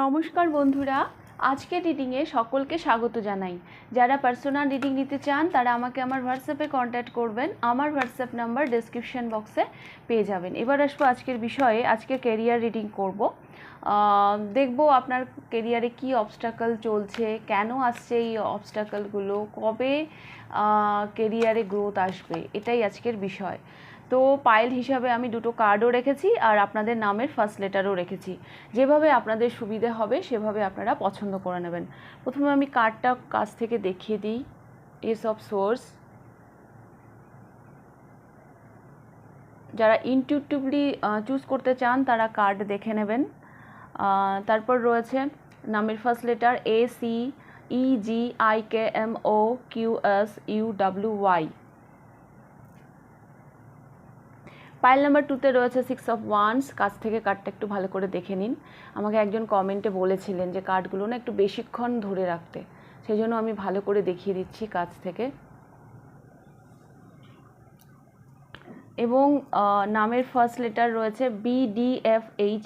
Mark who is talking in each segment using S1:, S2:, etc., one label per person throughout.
S1: নমস্কার বন্ধুরা, আজকের রিডিংয়ে সকলকে স্বাগত জানাই। যারা পার্সোনাল রিডিং নিতে চান, তারা আমাকে আমার হোয়াটসঅ্যাপে কন্ট্যাক্ট করবেন। আমার হোয়াটসঅ্যাপ নাম্বার ডেসক্রিপশন বক্সে পেয়ে যাবেন। এবার আসব আজকের বিষয়ে, আজকে কেরিয়ার রিডিং করব। দেখব আপনার কেরিয়ারে কি অবস্টাকল চলছে, কেন আসছে এই অবস্টাকলগুলো কবে কেরিয়ারে গ্রোথ আসবে, এটাই আজকের বিষয়। তো পাইল হিসাবে আমি দুটো কার্ডও রেখেছি আর আপনাদের নামের ফার্স্ট লেটারও রেখেছি। যেভাবে আপনাদের সুবিধে হবে, সেভাবে আপনারা পছন্দ করে নেবেন। প্রথমে আমি কার্ডটা কাছ থেকে দেখিয়ে দিই। এস অফ সোর্স যারা ইনটিউটিভলি চুজ করতে চান, তারা কার্ড দেখে নেবেন। তারপর রয়েছে নামের first letter A C E G I K M O Q S U W Y pile number টুতে রয়েছে সিক্স অফ ওয়ান্স কাছ থেকে কার্ডটা একটু ভালো করে দেখে নিন। আমাকে একজন কমেন্টে বলেছিলেন যে কার্ডগুলো না একটু বেশিক্ষণ ধরে রাখতে। সেই জন্য আমি ভালো করে দেখিয়ে দিচ্ছি কাছ থেকে। এবং নামের ফার্স্ট লেটার রয়েছে B D F H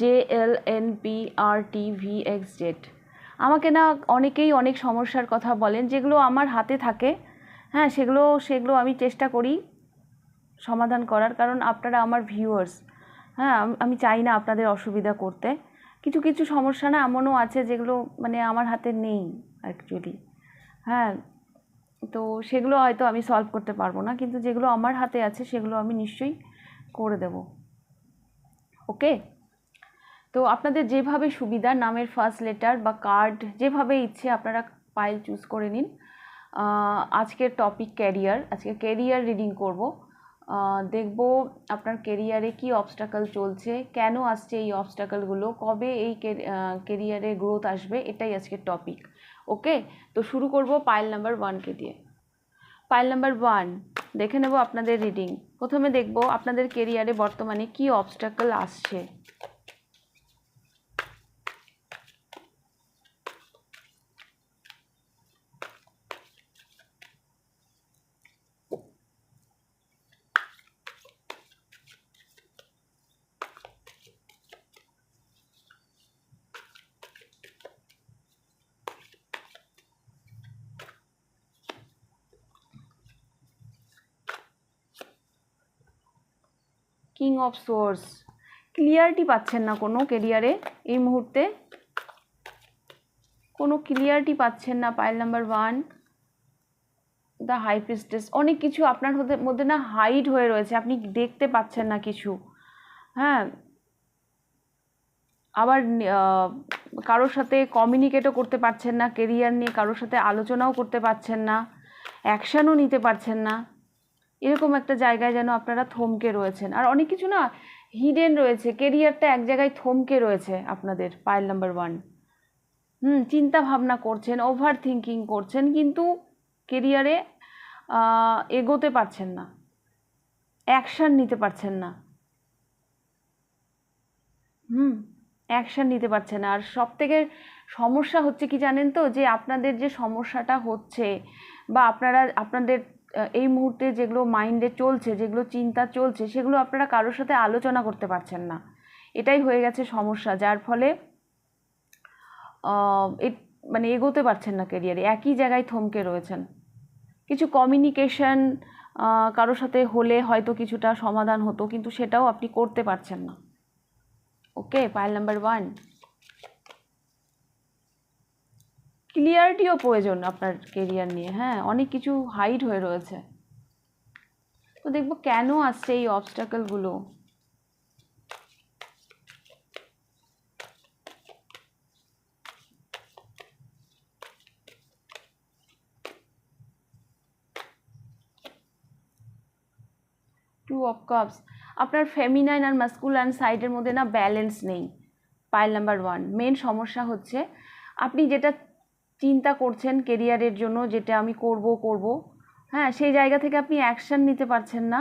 S1: J L N P R T V X Z আমাকে না অনেকেই অনেক সমস্যার কথা বলেন, যেগুলো আমার হাতে থাকে। হ্যাঁ সেগুলো সেগুলো আমি চেষ্টা করি সমাধান করার, কারণ আপনারা আমার ভিউয়ার্স হ্যাঁ আমি চাই না আপনাদের অসুবিধা করতে। কিছু কিছু সমস্যা না এমনও আছে যেগুলো মানে আমার হাতে নেই অ্যাকচুয়ালি হ্যাঁ তো সেগুলো হয়তো আমি সলভ করতে পারব না, কিন্তু যেগুলো আমার হাতে আছে সেগুলো আমি নিশ্চয়ই করে দেব। ওকে তো আপনাদের যেভাবে সুবিধা, নামের ফার্স্ট লেটার বা কার্ড যেভাবে ইচ্ছে আপনারা ফাইল চুজ করে নিন। আজকের টপিক ক্যারিয়ার আজকে ক্যারিয়ার রিডিং করব। দেখব আপনার কেরিয়ারে কি অবস্টাকল চলছে, কেন আসছে এই অবস্টাকলগুলো কবে এই কেরিয়ারে গ্রোথ আসবে, এটাই আজকের টপিক ওকে তো শুরু করব পাইল নাম্বার ওয়ানকে দিয়ে। পাইল নাম্বার ওয়ান দেখে নেব আপনাদের রিডিং প্রথমে দেখব আপনাদের কেরিয়ারে বর্তমানে কি অবস্টাকল আসছে। কিং অফ সোর্স ক্লিয়ারিটি পাচ্ছেন না কোনো কেরিয়ারে এই মুহূর্তে। কোনো ক্লিয়ারিটি পাচ্ছেন না pile number one the high priestess অনেক কিছু আপনার মধ্যে না হাইড হয়ে রয়েছে, আপনি দেখতে পাচ্ছেন না কিছু। হ্যাঁ। আবার কারোর সাথে কমিউনিকেটও করতে পারছেন না কেরিয়ার নিয়ে কারোর সাথে আলোচনাও করতে পারছেন না অ্যাকশানও নিতে পারছেন না। এরকম একটা জায়গায় যেন আপনারা থমকে রয়েছেন। আর অনেক কিছু না হিডেন রয়েছে। কেরিয়ারটা এক জায়গায় থমকে রয়েছে আপনাদের পাইল নাম্বার ওয়ান হুম, চিন্তা ভাবনা করছেন ওভার থিঙ্কিং করছেন, কিন্তু কেরিয়ারে এগোতে পারছেন না। অ্যাকশান নিতে পারছেন না। হুম অ্যাকশান নিতে পারছে না। আর সব থেকে সমস্যা হচ্ছে কি জানেন তো? যে আপনাদের যে সমস্যাটা হচ্ছে বা আপনারা, আপনাদের এই মুহূর্তে যেগুলো মাইন্ডে চলছে, যেগুলো চিন্তা চলছে, সেগুলো আপনারা কারোর সাথে আলোচনা করতে পারছেন না। এটাই হয়ে গেছে সমস্যা, যার ফলে মানে এগোতে পারছেন না কেরিয়ারে একই জায়গায় থমকে রয়েছেন। কিছু কমিউনিকেশন কারোর সাথে হলে হয়তো কিছুটা সমাধান হতো, কিন্তু সেটাও আপনি করতে পারছেন না। ওকে পাইল নাম্বার ওয়ান ক্লিয়ারিটিও প্রয়োজন আপনার কেরিয়ার নিয়ে হ্যাঁ? অনেক কিছু হাইড হয়ে রয়েছে। তো দেখব কেন আসছে এই অবস্টাকলগুলো টু অফ কাপস আপনার ফেমিনাইন আর মাস্কুলাইন সাইডের মধ্যে না ব্যালেন্স নেই। পাইল নাম্বার ওয়ান মেন সমস্যা হচ্ছে, আপনি যেটা চিন্তা করছেন কেরিয়ারের জন্য, যেটা আমি করব করব। হ্যাঁ সেই জায়গা থেকে আপনি অ্যাকশন নিতে পারছেন না।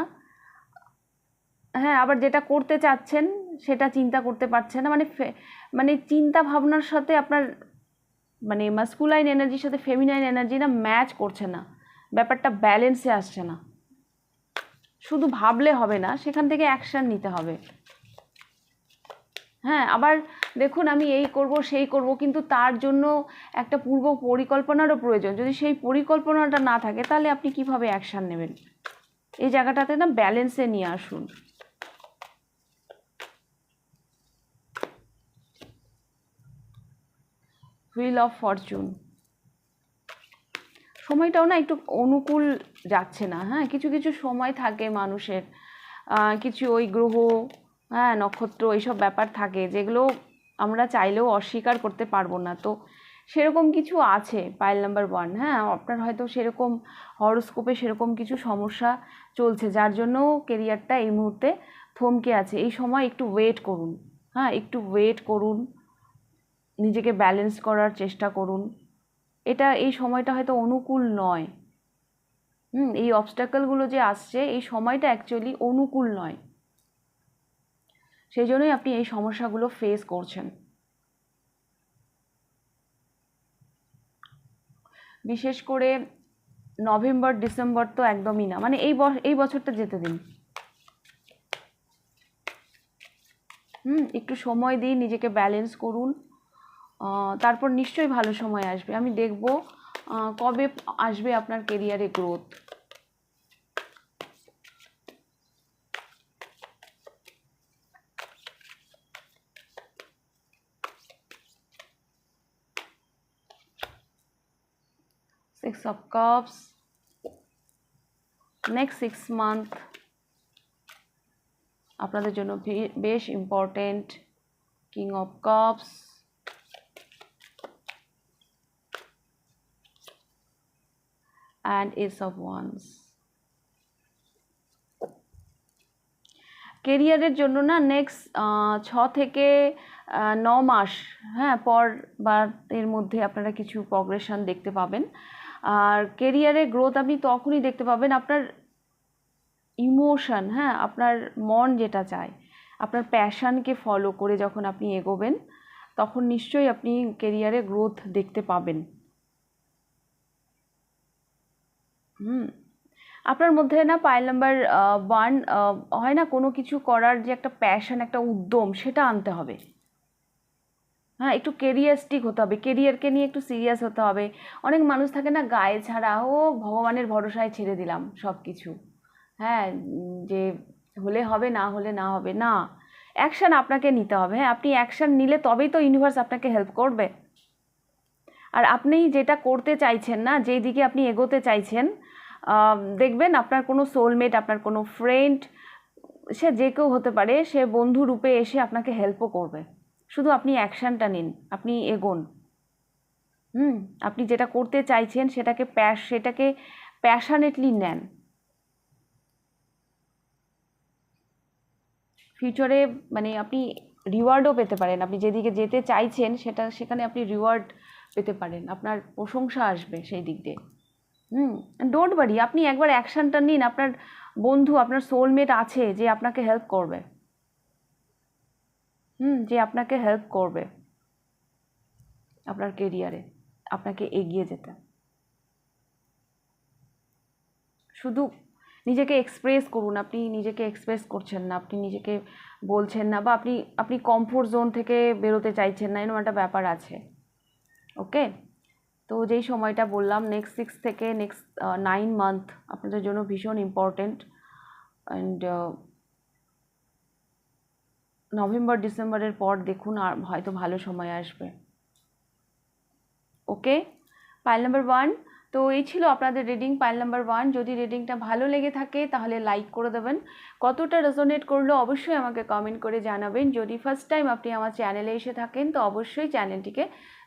S1: হ্যাঁ আবার যেটা করতে চাচ্ছেন, সেটা চিন্তা করতে পারছেন না। মানে মানে চিন্তা ভাবনার সাথে আপনার মানে মাস্কুলাইন এনার্জির সাথে ফেমিনাইন এনার্জি না ম্যাচ করছে না। ব্যাপারটা ব্যালেন্সে আসছে না। শুধু ভাবলে হবে না, সেখান থেকে অ্যাকশন নিতে হবে। হ্যাঁ আবার দেখুন আমি এই করব, সেই করব, কিন্তু তার জন্য একটা পূর্ব পরিকল্পনারও প্রয়োজন। যদি সেই পরিকল্পনাটা না থাকে, তাহলে আপনি কীভাবে অ্যাকশান নেবেন? এই জায়গাটাতে না ব্যালেন্সে নিয়ে আসুন। হুইল অফ ফরচুন সময়টাও না একটু অনুকূল যাচ্ছে না হ্যাঁ? কিছু কিছু সময় থাকে মানুষের। কিছু ওই গ্রহ হ্যাঁ নক্ষত্র এইসব ব্যাপার থাকে, যেগুলো আমরা চাইলেও অস্বীকার করতে পারব না। তো সেরকম কিছু আছে পাইল নাম্বার ওয়ান হ্যাঁ? আপনার হয়তো সেরকম হরোস্কোপে সেরকম কিছু সমস্যা চলছে, যার জন্য কেরিয়ারটা এই মুহূর্তে থমকে আছে। এই সময় একটু ওয়েট করুন হ্যাঁ? একটু ওয়েট করুন, নিজেকে ব্যালেন্স করার চেষ্টা করুন। এটা এই সময়টা হয়তো অনুকূল নয়। হুম, এই অবস্টাকেলগুলো যে আসছে, এই সময়টা অ্যাকচুয়ালি অনুকূল নয়। সেই জন্যই আপনি এই সমস্যাগুলো ফেস করছেন। বিশেষ করে নভেম্বর, ডিসেম্বর তো একদমই না মানে এই এই বছরটা যেতে দিন। হুম, একটু সময় দিন, নিজেকে ব্যালেন্স করুন। তারপর নিশ্চয়ই ভালো সময় আসবে। আমি দেখব কবে আসবে আপনার কেরিয়ারে growth six of cups next six month আপনাদের জন্য বেশ important king of cups and ace of wands. কেরিয়ারের জন্য না নেক্সট ছ থেকে ন মাস হ্যাঁ পর বা এর মধ্যে আপনারা কিছু প্রগ্রেশন দেখতে পাবেন। আর কেরিয়ারে গ্রোথ আপনি তখনই দেখতে পাবেন আপনার ইমোশন হ্যাঁ আপনার মন যেটা চায়, আপনার প্যাশানকে ফলো করে যখন আপনি এগোবেন, তখন নিশ্চয়ই আপনি কেরিয়ারে গ্রোথ দেখতে পাবেন। হুম, আপনার মধ্যে না পাইল নাম্বার ওয়ান হয় না কোনো কিছু করার যে একটা প্যাশন একটা উদ্যম, সেটা আনতে হবে। হ্যাঁ একটু কেরিয়ারিস্টিক হতে হবে কেরিয়ারকে নিয়ে একটু সিরিয়াস হতে হবে। অনেক মানুষ থাকে না, গায়ে ছাড়া, ও ভগবানের ভরসায় ছেড়ে দিলাম সব কিছু হ্যাঁ যে হলে হবে, না হলে না হবে, না। অ্যাকশান আপনাকে নিতে হবে হ্যাঁ আপনি অ্যাকশান নিলে তবেই তো ইউনিভার্স আপনাকে হেল্প করবে। আর আপনি যেটা করতে চাইছেন না, যেই দিকে আপনি এগোতে চাইছেন দেখবেন আপনার কোনো সোলমেট আপনার কোনো ফ্রেন্ড সে যে কেউ হতে পারে, সে বন্ধু রূপে এসে আপনাকে হেল্পও করবে। শুধু আপনি অ্যাকশানটা নিন, আপনি এগোন। হুম, আপনি যেটা করতে চাইছেন সেটাকে প্যাশ, সেটাকে প্যাশানেটলি নেন। ফিউচারে মানে আপনি রিওয়ার্ডও পেতে পারেন, আপনি যেদিকে যেতে চাইছেন সেটা, সেখানে আপনি রিওয়ার্ড পেতে পারেন, আপনার প্রশংসা আসবে সেই দিক দিয়ে। হুম ডোন্ট বারি আপনি একবার অ্যাকশানটা নিন, আপনার বন্ধু, আপনার সোলমেট আছে যে আপনাকে হেল্প করবে। হুম, যে আপনাকে হেল্প করবে আপনার কেরিয়ারে আপনাকে এগিয়ে যেতে। শুধু নিজেকে এক্সপ্রেস করুন, আপনি নিজেকে এক্সপ্রেস করছেন না, আপনি নিজেকে বলছেন না বা আপনি আপনি কমফোর্ট জোন থেকে বেরোতে চাইছেন না, এরকম একটা ব্যাপার আছে ওকে তো যেই সময়টা বললাম নেক্সট সিক্স থেকে নেক্সট নাইন মান্থ আপনাদের জন্য ভীষণ ইম্পর্ট্যান্ট অ্যান্ড নভেম্বর, ডিসেম্বরের পর দেখুন আর হয়তো ভালো সময় আসবে। ওকে? Pile number one. তো এই ছিল আপনাদের রিডিং পাইল নাম্বার ওয়ান। যদি রিডিংটা ভালো লেগে থাকে, তাহলে লাইক করে দেবেন। কতটা রেজোনেট করল অবশ্যই আমাকে কমেন্ট করে জানাবেন। যদি ফার্স্ট টাইম আপনি আমার চ্যানেলে এসে থাকেন, তো অবশ্যই চ্যানেলটিকে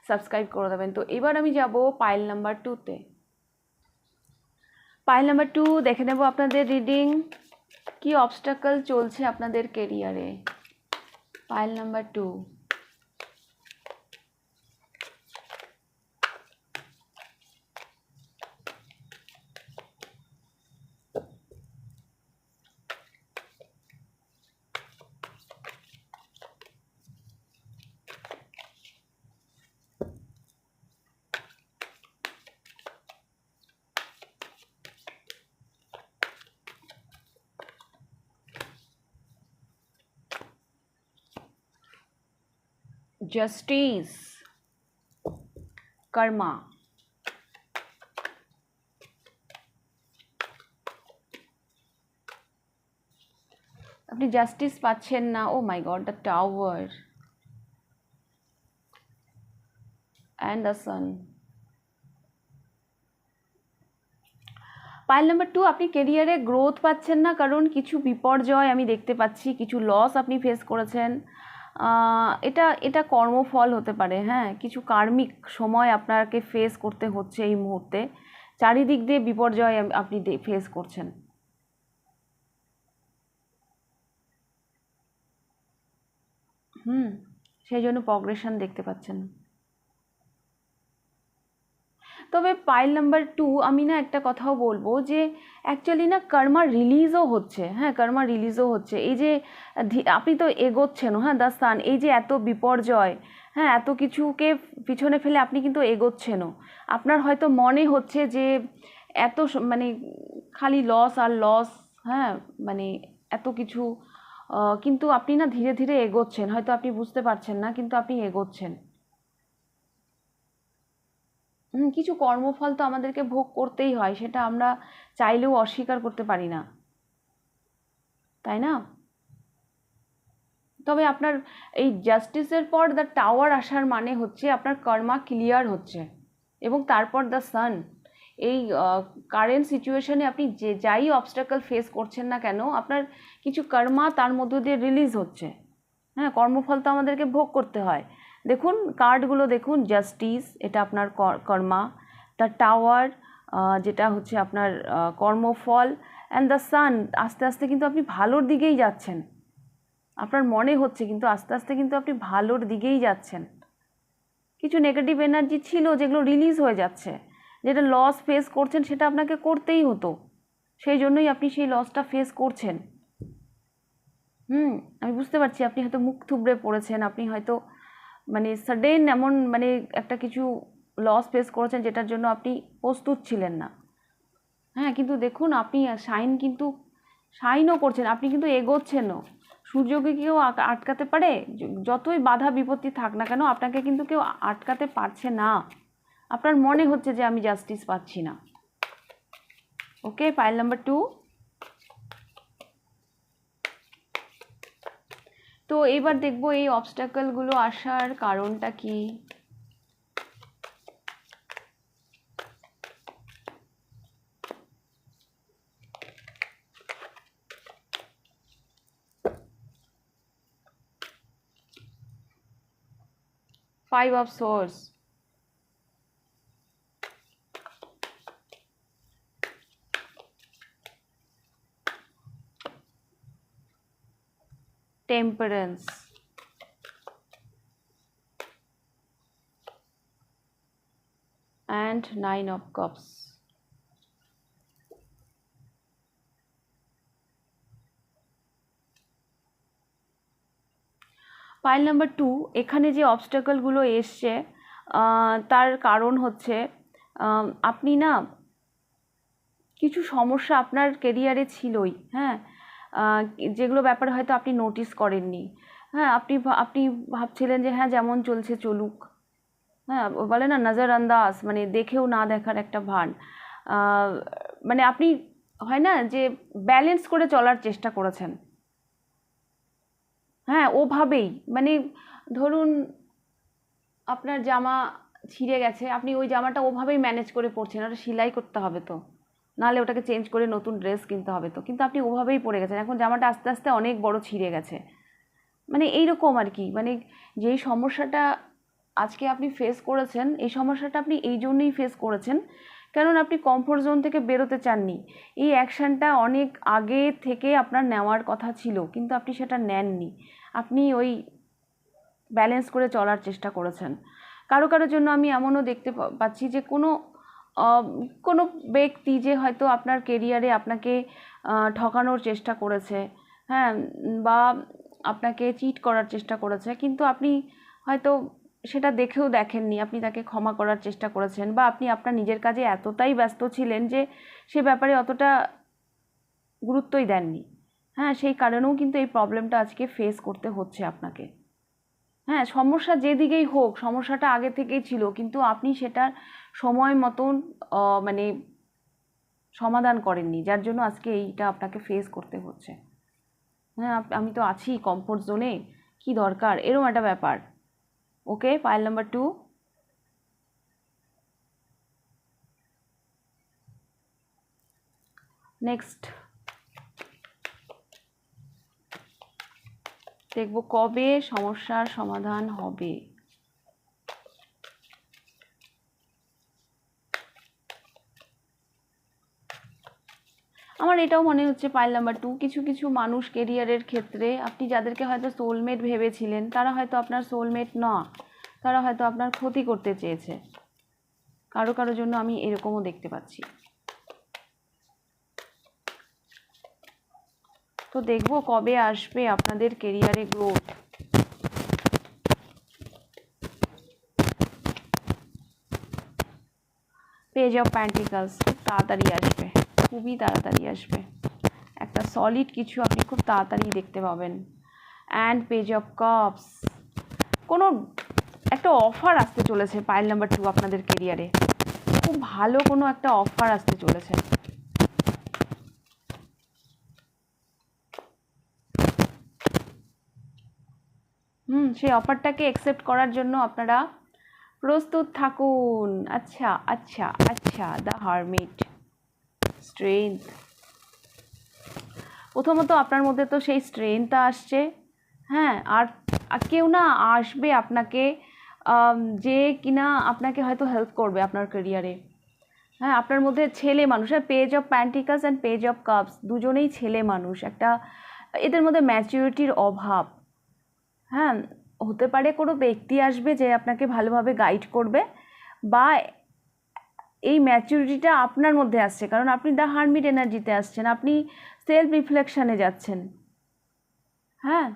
S1: সাবস্ক্রাইব করে দেবেন। তো এবার আমি যাব পাইল নাম্বার টুতে পাইল নাম্বার টু দেখে নেব আপনাদের রিডিং। কি অবস্টাকল চলছে আপনাদের কেরিয়ারে File number 2 justice, karma. আপনি জাস্টিস পাচ্ছেন না ও my god the tower and the sun pile number two আপনি কেরিয়ারে গ্রোথ পাচ্ছেন না, কারণ কিছু বিপর্যয় আমি দেখতে পাচ্ছি, কিছু লস আপনি ফেস করেছেন। এটা এটা কর্মফল হতে পারে হ্যাঁ। কিছু কার্মিক সময় আপনাকে ফেস করতে হচ্ছে এই মুহূর্তে। চারিদিক দিয়ে বিপর্যয় আপনি ফেস করছেন। হুম, সেই জন্য প্রগ্রেশন দেখতে পাচ্ছেন। তবে পাইল নাম্বার টু আমি না একটা কথাও বলব যে অ্যাকচুয়ালি না কর্মা রিলিজও হচ্ছে। হ্যাঁ কর্মা রিলিজও হচ্ছে। এই যে আপনি তো এগোচ্ছেন হ্যাঁ দ্য সান এই যে এত বিপর্যয় হ্যাঁ এত কিছুকে পিছনে ফেলে আপনি কিন্তু এগোচ্ছেনও। আপনার হয়তো মনে হচ্ছে যে এত মানে খালি লস আর লস হ্যাঁ মানে এত কিছু কিন্তু আপনি না ধীরে ধীরে এগোচ্ছেন। হয়তো আপনি বুঝতে পারছেন না, কিন্তু আপনি এগোচ্ছেন। কিছু কর্মফল তো আমাদেরকে ভোগ করতেই হয়, সেটা আমরা চাইলেও অস্বীকার করতে পারি না। তাই না? তবে আপনার এই জাস্টিসের পর দ্য টাওয়ার আসার মানে হচ্ছে আপনার কর্মা ক্লিয়ার হচ্ছে এবং তারপর দ্য সান এই কারেন্ট সিচুয়েশনে আপনি যে, যাই অবস্টাকল ফেস করছেন না কেন, আপনার কিছু কর্মা তার মধ্য দিয়ে রিলিজ হচ্ছে। হ্যাঁ কর্মফল তো আমাদেরকে ভোগ করতে হয়। দেখুন কার্ডগুলো দেখুন জাস্টিস এটা আপনার কর- কর্মা দ্য টাওয়ার যেটা হচ্ছে আপনার কর্মফল অ্যান্ড দ্য সান আস্তে আস্তে কিন্তু আপনি ভালোর দিকেই যাচ্ছেন। আপনার মনে হচ্ছে কিন্তু আস্তে আস্তে কিন্তু আপনি ভালোর দিকেই যাচ্ছেন। কিছু নেগেটিভ এনার্জি ছিল যেগুলো রিলিজ হয়ে যাচ্ছে। যেটা লস ফেস করছেন, সেটা আপনাকে করতেই হতো। সেই জন্যই আপনি সেই লসটা ফেস করছেন। হুম, আমি বুঝতে পারছি, আপনি হয়তো মুখ থুবড়ে পড়েছেন, আপনি হয়তো মানে সাডেন এমন মানে একটা কিছু লস ফেস করেছেন যেটার জন্য আপনি প্রস্তুত ছিলেন না। হ্যাঁ কিন্তু দেখুন আপনি সাইন কিন্তু সাইনও করছেন, আপনি কিন্তু এগোচ্ছেনও। সূর্যকে কেউ আটকাতে পারে যতই বাধা বিপত্তি থাক না কেন, আপনাকে কিন্তু কেউ আটকাতে পারছে না। আপনার মনে হচ্ছে যে আমি জাস্টিস পাচ্ছি না। ওকে পাইল নাম্বার টু তো এবার দেখব এই অবস্টাকলগুলো আসার কারণটা কি? Five of swords temperance. And nine of cups. Pile number two এখানে যে অবস্টাকলগুলো এসছে তার কারণ হচ্ছে আপনি না কিছু সমস্যা আপনার কেরিয়ারে ছিলই হ্যাঁ? যেগুলো ব্যাপারে হয়তো আপনি নোটিস করেননি। হ্যাঁ আপনি আপনি ভাবছিলেন যে হ্যাঁ যেমন চলছে চলুক। হ্যাঁ বলে না নজর আন্দাজ মানে দেখেও না দেখার একটা ভান। মানে আপনি, হয় না, যে ব্যালেন্স করে চলার চেষ্টা করেছেন। হ্যাঁ ওভাবেই। মানে ধরুন, আপনার জামা ছিঁড়ে গেছে, আপনি ওই জামাটা ওভাবেই ম্যানেজ করে পরছেন, ওটা সেলাই করতে হবে তো। নাহলে ওটাকে চেঞ্জ করে নতুন ড্রেস কিনতে হবে তো। কিন্তু আপনি ওভাবেই পরে গেছেন। এখন জামাটা আস্তে আস্তে অনেক বড় ছিঁড়ে গেছে। মানে এইরকম আর কি। মানে যেই সমস্যাটা আজকে আপনি ফেস করেছেন, এই সমস্যাটা আপনি এই জন্যই ফেস করেছেন কারণ আপনি কমফোর্ট জোন থেকে বেরোতে চাননি। এই অ্যাকশানটা অনেক আগে থেকে আপনার নেওয়ার কথা ছিল, কিন্তু আপনি সেটা নেননি। আপনি ওই ব্যালেন্স করে চলার চেষ্টা করেছেন। কারও কারোর জন্য আমি এমনও দেখতে পাচ্ছি যে কোনো কোনো ব্যক্তি যে হয়তো আপনার কেরিয়ারে আপনাকে ঠকানোর চেষ্টা করেছে হ্যাঁ বা আপনাকে চিট করার চেষ্টা করেছে, কিন্তু আপনি হয়তো সেটা দেখেও দেখেননি, আপনি তাকে ক্ষমা করার চেষ্টা করেছেন, বা আপনি আপনার নিজের কাজে এতটাই ব্যস্ত ছিলেন যে সে ব্যাপারে অতটা গুরুত্বই দেননি। হ্যাঁ সেই কারণেও কিন্তু এই প্রবলেমটা আজকে ফেস করতে হচ্ছে আপনাকে। হ্যাঁ সমস্যা যেদিকেই হোক, সমস্যাটা আগে থেকেই ছিল, কিন্তু আপনি সেটার সময় মতন মানে সমাধান করেননি, যার জন্য আজকে এইটা আপনাকে ফেস করতে হচ্ছে। হ্যাঁ আমি তো আছি কমফোর্ট জোনে কি দরকার? এরকম একটা ব্যাপার। Okay pile number two next দেখব কবে সমস্যার সমাধান হবে আমার এটাও মনে হচ্ছে পাইল নাম্বার টু কিছু কিছু মানুষ কেরিয়ারের ক্ষেত্রে আপনি যাদেরকে হয়তো সোলমেট ভেবেছিলেন, তারা হয়তো আপনার সোলমেট না, তারা হয়তো আপনার ক্ষতি করতে চেয়েছে। কারও কারও জন্য আমি এরকমও দেখতে পাচ্ছি। তো দেখব কবে আসবে আপনাদের কেরিয়ারে গ্রোথ পেজ অফ প্যান্টিকালস খুব তাড়াতাড়ি আসবে। খুবই তাড়াতাড়ি আসবে। একটা সলিড কিছু আপনি খুব তাড়াতাড়ি দেখতে পাবেন। অ্যান্ড পেজ অফ কাপস কোনো একটা অফার আসতে চলেছে পাইল নাম্বার টু আপনাদের কেরিয়ারে খুব ভালো কোনো একটা অফার আসতে চলেছে। হুম, সেই অফারটাকে অ্যাকসেপ্ট করার জন্য আপনারা প্রস্তুত থাকুন। আচ্ছা আচ্ছা আচ্ছা দ্য হারমিট স্ট্রেংথ প্রথমত আপনার মধ্যে তো সেই স্ট্রেংথটা আসছে। হ্যাঁ আর কেউ না আসবে আপনাকে যে কিনা আপনাকে হয়তো হেল্প করবে আপনার ক্যারিয়ারে হ্যাঁ আপনার মধ্যে ছেলে মানুষ আর page of pentacles and page of cups দুজনেই ছেলে মানুষ। একটা, এদের মধ্যে ম্যাচিউরিটির অভাব। হ্যাঁ হতে পারে কোনো ব্যক্তি আসবে যে আপনাকে ভালোভাবে গাইড করবে বা এই ম্যাচুরিটিটা আপনার মধ্যে আসছে। কারণ আপনি দ্য হারমিট এনার্জিতে আসছেন, আপনি সেলফ রিফ্লেকশানে যাচ্ছেন। হ্যাঁ?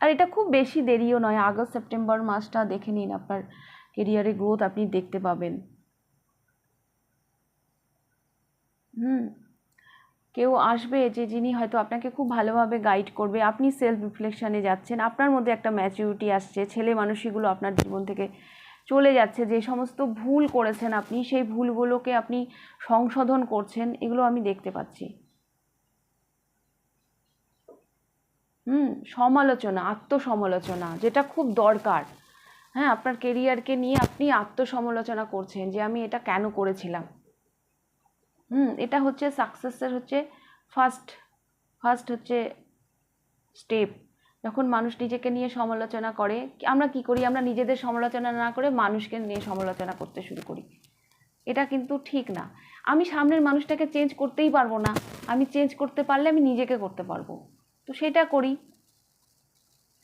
S1: আর এটা খুব বেশি দেরিও নয়। আগস্ট, সেপ্টেম্বর মাসটা দেখে নিন আপনার কেরিয়ারে গ্রোথ আপনি দেখতে পাবেন। হুম। কেউ আসবে যে যিনি হয়তো আপনাকে খুব ভালোভাবে গাইড করবে, আপনি সেলফ রিফ্লেকশানে যাচ্ছেন, আপনার মধ্যে একটা ম্যাচিউরিটি আসছে, ছেলে মানুষগুলো আপনার জীবন থেকে চলে যাচ্ছে, যে সমস্ত ভুল করেছেন আপনি, সেই ভুলগুলোকে আপনি সংশোধন করছেন, এগুলো আমি দেখতে পাচ্ছি। হুম, সমালোচনা, আত্মসমালোচনা, যেটা খুব দরকার। হ্যাঁ আপনার কেরিয়ারকে নিয়ে আপনি আত্মসমালোচনা করছেন, যে আমি এটা কেন করেছিলাম। হুম, এটা হচ্ছে সাকসেসের হচ্ছে ফার্স্ট ফার্স্ট হচ্ছে স্টেপ যখন মানুষ নিজেকে নিয়ে সমালোচনা করে, আমরা কি করি? আমরা নিজেদের সমালোচনা না করে মানুষকে নিয়ে সমালোচনা করতে শুরু করি। এটা কিন্তু ঠিক না। আমি সামনের মানুষটাকে চেঞ্জ করতেই পারব না। আমি চেঞ্জ করতে পারলে আমি নিজেকে করতে পারব। তো সেটা করি।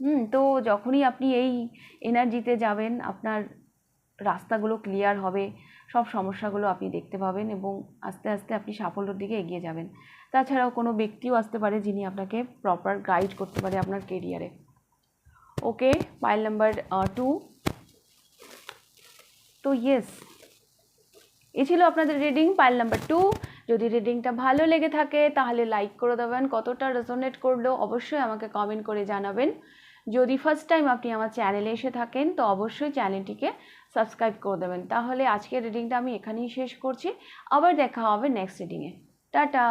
S1: হুম, তো যখনই আপনি এই এনার্জিতে যাবেন, আপনার রাস্তাগুলো ক্লিয়ার হবে সব সমস্যাগুলো আপনি দেখতে পাবেন এবং আস্তে আস্তে আপনি সাফল্যের দিকে এগিয়ে যাবেন। তাছাড়াও কোনো ব্যক্তিও আসতে পারে যিনি আপনাকে প্রপার গাইড করতে পারে আপনার কেরিয়ারে ওকে পাইল নাম্বার টু তো ইয়েস এ ছিল আপনাদের রিডিং পাইল নাম্বার টু যদি রিডিংটা ভালো লেগে থাকে, তাহলে লাইক করে দেবেন। কতটা রেজোনেট করল, অবশ্যই আমাকে কমেন্ট করে জানাবেন। যদি ফার্স্ট টাইম আপনি আমার চ্যানেলে এসে থাকেন, তো অবশ্যই চ্যানেলটিকে সাবস্ক্রাইব করে দেবেন। তাহলে আজকের রিডিংটা আমি এখানেই শেষ করছি। আবার দেখা হবে নেক্সট রিডিংয়ে টাটা!